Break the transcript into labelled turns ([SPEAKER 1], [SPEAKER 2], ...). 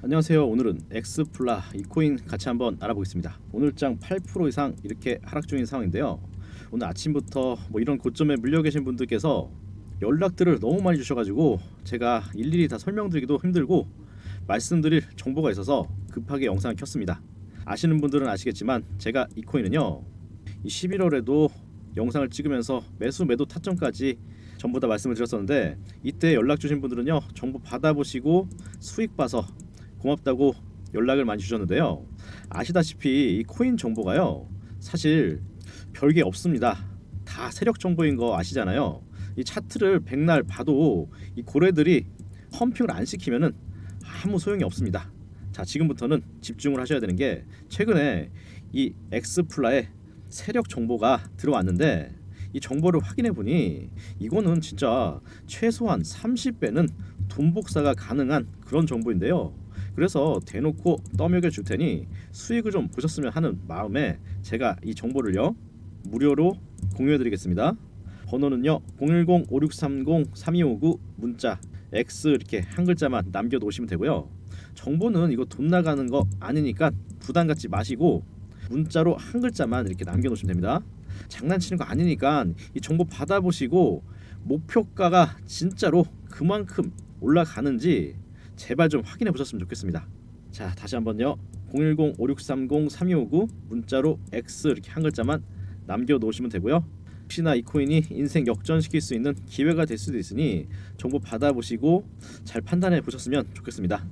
[SPEAKER 1] 안녕하세요. 오늘은 엑스플라 이 코인 같이 한번 알아보겠습니다. 오늘장 8% 이상 이렇게 하락 중인 상황인데요. 오늘 아침부터 뭐 이런 고점에 물려 계신 분들께서 연락들을 너무 많이 주셔가지고 제가 일일이 다 설명드리기도 힘들고 말씀드릴 정보가 있어서 급하게 영상을 켰습니다. 아시는 분들은 아시겠지만 제가 이 코인은요 이 11월에도 영상을 찍으면서 매수 매도 타점까지 전부 다 말씀을 드렸었는데 이때 연락 주신 분들은요 정보 받아보시고 수익 봐서 고맙다고 연락을 많이 주셨는데요. 아시다시피 이 코인 정보가요 사실 별게 없습니다. 다 세력 정보인 거 아시잖아요. 이 차트를 백날 봐도 이 고래들이 펌핑을 안 시키면은 아무 소용이 없습니다. 자 지금부터는 집중을 하셔야 되는 게 최근에 이 엑스플라에 세력 정보가 들어왔는데 이 정보를 확인해 보니 이거는 진짜 최소한 30배는 돈 복사가 가능한 그런 정보인데요. 그래서 대놓고 떠먹여 줄 테니 수익을 좀 보셨으면 하는 마음에 제가 이 정보를요 무료로 공유해 드리겠습니다. 번호는요 010-5630-3259 문자 X 이렇게 한 글자만 남겨 놓으시면 되고요. 정보는 이거 돈 나가는 거 아니니까 부담 갖지 마시고 문자로 한 글자만 이렇게 남겨 놓으시면 됩니다. 장난치는 거 아니니까 이 정보 받아보시고 목표가가 진짜로 그만큼 올라가는지 제발 좀 확인해 보셨으면 좋겠습니다. 자 다시 한번요 010-5630-3259 문자로 X 이렇게 한 글자만 남겨 놓으시면 되고요. 혹시나 이 코인이 인생 역전시킬 수 있는 기회가 될 수도 있으니 정보 받아보시고 잘 판단해 보셨으면 좋겠습니다.